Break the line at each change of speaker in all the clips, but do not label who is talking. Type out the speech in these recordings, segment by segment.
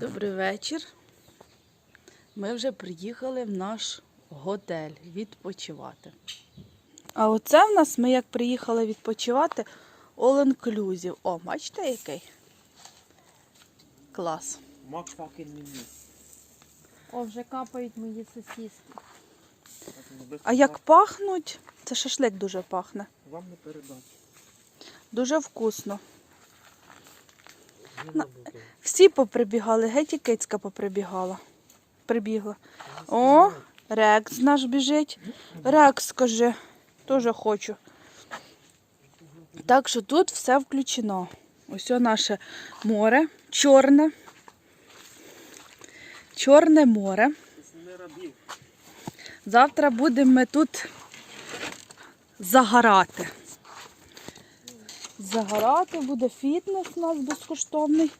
Добрий вечір. Ми вже приїхали в наш готель відпочивати. А оце в нас ми як приїхали відпочивати All Inclusive. О, бачите який? Клас.
О, вже капають мої сосиски.
А як пахнуть? Це шашлик дуже пахне.
Вам не передати.
Дуже вкусно. Всі поприбігали, геть і кицька поприбігала. Прибігла. О, Рекс наш біжить. Рекс, скажи, теж хочу. Так що тут все включено. Ось наше море, чорне. Чорне море. Завтра будемо ми тут загорати. Загорати, буде фітнес у нас безкоштовний.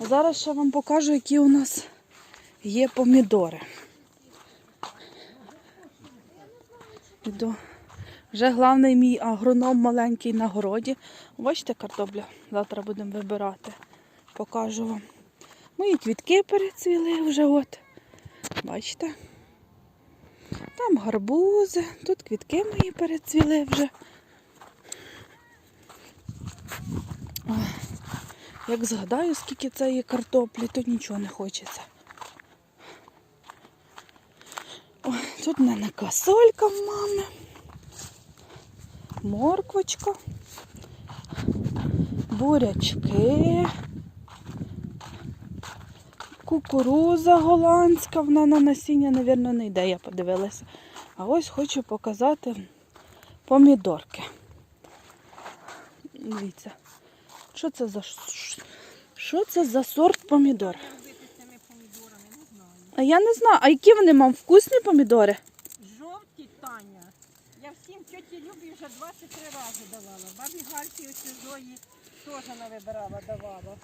Зараз ще вам покажу, які у нас є помідори. Іду. Вже головний мій агроном маленький на городі. Бачите, картопля? Завтра будемо вибирати. Покажу вам. Мої квітки перецвіли вже от. Бачите? Там гарбузи, тут квітки мої перецвіли вже. Як згадаю, скільки це є картоплі, то нічого не хочеться. Ой, тут в мене касолька в мами, морквочка, бурячки, кукуруза голландська, вона на насіння, мабуть, не йде, я подивилася. А ось хочу показати помідорки. Дивіться, що це за що це за сорт помідор? А я не знаю, а які вони мам вкусні помідори?
Жовті Таня. Я всім тьоті Любі вже 23 рази давала. Бабі Гальці ось Зої теж навибирала, давала.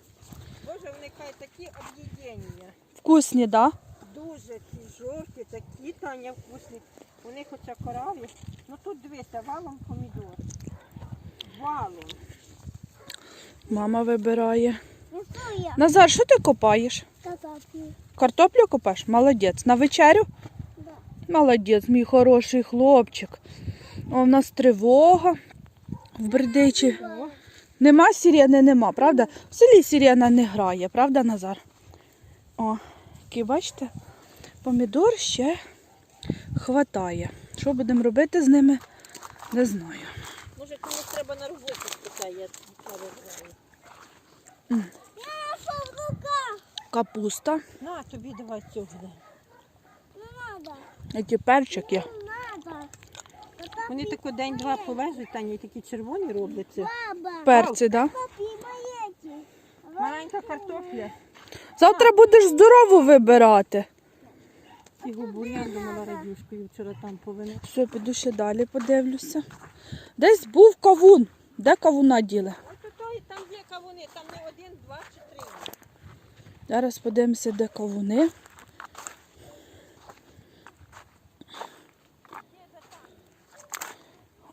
Боже, вони кажуть, такі об'єднання.
Вкусні, так? Да?
Дуже ці жовті, такі Таня вкусні. У них оця кораві. Ну тут дивися, валом помідор. Валом.
Мама вибирає.
Ну?
Назар, що ти копаєш?
Картоплю.
Картоплю копаєш? Молодець. На вечерю?
Да.
Молодець, мій хороший хлопчик. О, в нас тривога в Бердичі. Нема сирени, нема, правда? В селі сирена не грає, правда, Назар? О, які бачите, помідор ще хватає. Що будемо робити з ними, не знаю.
Може комусь треба на роботу спитає, я не знаю.
Я що в руках?
Капуста.
На, тобі давай цього.
Які перчики.
Не.
Вони тако день-два повезуть, Таня, і такі червоні робляться.
Баба.
Перці, так?
Маленька картопля.
Завтра будеш здорову вибирати.
Його бур'ян думала радюшкою вчора там повинен.
Все, піду ще далі подивлюся. Десь був кавун. Де кавуна діли?
Ось той, там є кавуни, там не один, два чи три.
Зараз подивимося, де кавуни.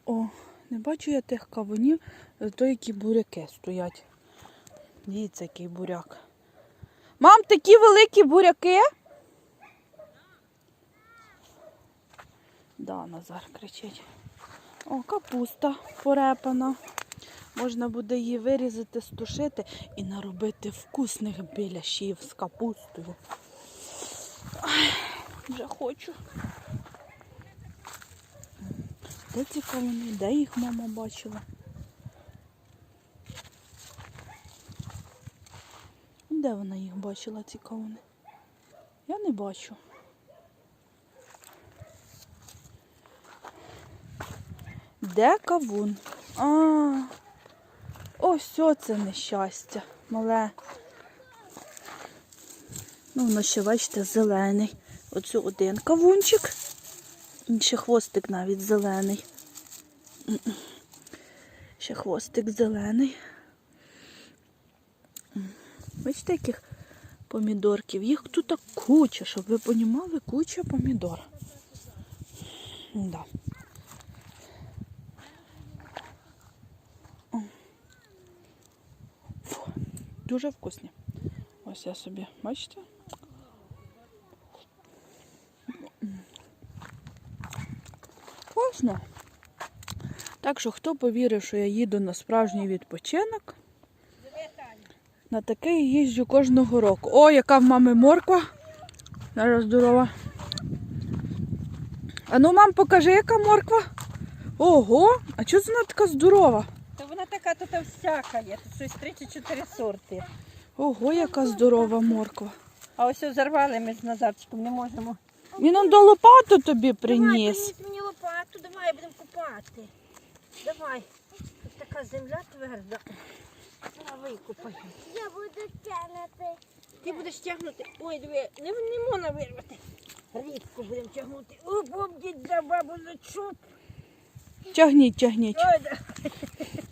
О, не бачу я тих кавунів, то які буряки стоять. Дивіться, який буряк. Мам, такі великі буряки? Да, Назар кричить. О, капуста порепана. Можна буде її вирізати, стушити і наробити вкусних біляшів з капустою. Ай, вже хочу. Де ці? Де їх мама бачила? Де вона їх бачила, ці кавуни? Я не бачу. Де кавун? А, ось це нещастя, мале. Ну, воно ще, бачите, зелений. Оцю один кавунчик. Ще хвостик навіть зелений. Ще хвостик зелений. Бачите, яких помідорків? Їх тут куча, щоб ви понімали, куча помідор. Да. Дуже вкусні. Ось я собі, бачите? Класно. Так що, хто повірив, що я їду на справжній відпочинок, на такий їжджу кожного року. О, яка в мами морква. Зараз здорова. А ну, мам, покажи, яка морква. Ого, а чого вона така здорова?
Така тут всяка є, тут щось 3 чи 4 сорти.
Ого, яка здорова морква.
А ось зарвали ми з Назарчиком, не можемо.
Він он до лопату тобі
Давай,
приніс.
приніс мені лопату, давай будемо купати. Давай. Тут така земля тверда. Давай викупай.
Я буду тягнути.
Ти будеш тягнути. Ой, диви, не, не можна вирвати. Рідко будемо тягнути. О, бабді, для бабу за зачуп.
Тягніть, тягніть.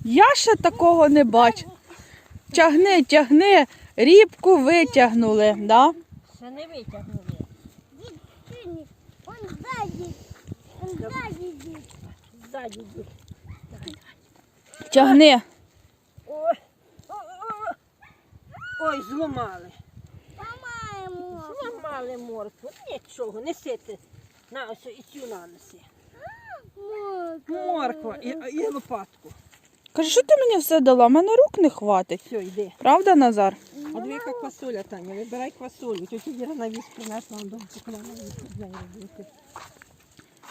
Я ще такого не бачу. Тягни, тягни, рібку витягнули, да?
Ще не витягнули.
Он сзади. Он сзади.
Ззаді.
Тягни.
Ой, зламали. Зламали моркву. Нічого, неси ти. На ось і цю наноси. Морква і, і лопатку.
Каже, що ти мені все дала? Мене рук не хватить.
Все, йди.
Правда, Назар?
А дві яка квасоля, Таня, вибирай квасолю. Тетя Віра на віз принесла вам дому, робити.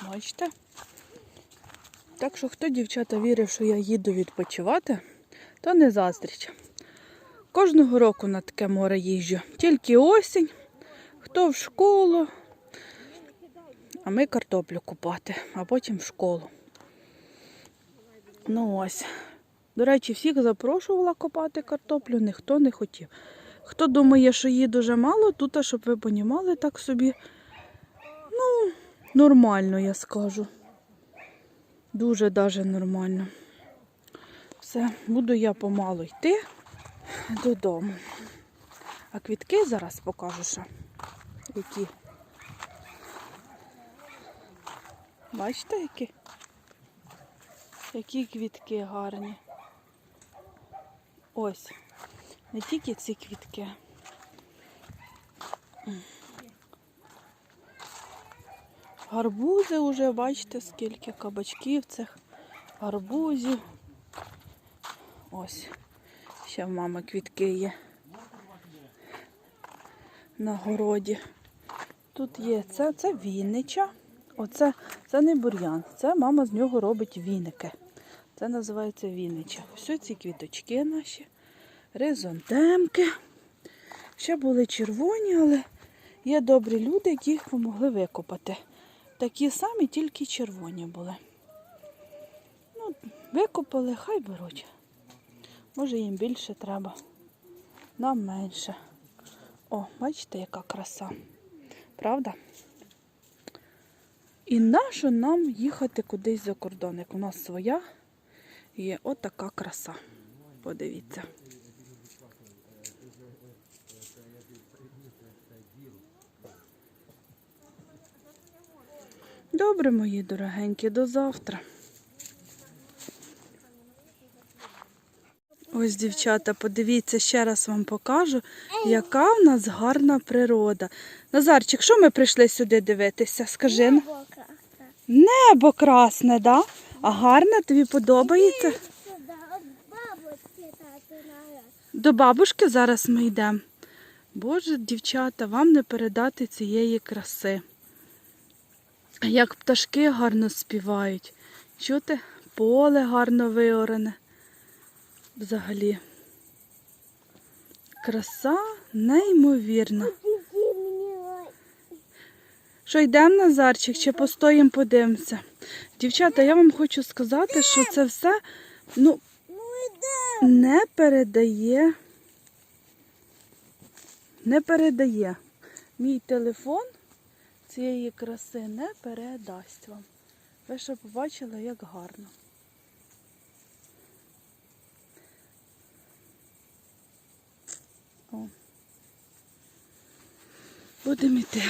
Бачите? Так що, хто дівчата вірив, що я їду відпочивати, то не заздріть. Кожного року на таке море їжджу. Тільки осінь, хто в школу, а ми картоплю купати, а потім в школу. Ну ось. До речі, всіх запрошувала копати картоплю, ніхто не хотів. Хто думає, що її дуже мало, тут, щоб ви понімали так собі. Ну, нормально, я скажу. Дуже даже нормально. Все, буду я помалу йти додому. А квітки зараз покажу ще. Які. Бачите, які? Які квітки гарні. Ось. Не тільки ці квітки. Гарбузи вже, бачите, скільки кабачків цих гарбузів. Ось. Ще в мами квітки є. На городі. Тут є це, це віннича. Оце це не бур'ян. Це мама з нього робить віники. Це називається віннича. Ось ці квіточки наші, резонтемки. Ще були червоні, але є добрі люди, які їх помогли викопати. Такі самі, тільки червоні були. Ну, викопали, хай беруть. Може їм більше треба, нам менше. О, бачите, яка краса. Правда? І нащо нам їхати кудись за кордон, як у нас своя є отака краса. Подивіться. Добре, мої дорогенькі, до завтра. Ось, дівчата, подивіться, ще раз вам покажу, яка в нас гарна природа. Назарчик, що ми прийшли сюди дивитися? Скажи. Небо красне, да? А гарне тобі подобається? До бабушки зараз ми йдемо. Боже, дівчата, вам не передати цієї краси. Як пташки гарно співають. Чути? Поле гарно виорене. Взагалі. Краса неймовірна. Що йдемо, Назарчик, чи постоїмо, подивимося? Дівчата, я вам хочу сказати, що це все ну, не передає. Не передає. Мій телефон цієї краси не передасть вам. Ви ще побачили, як гарно. О. Будемо йти.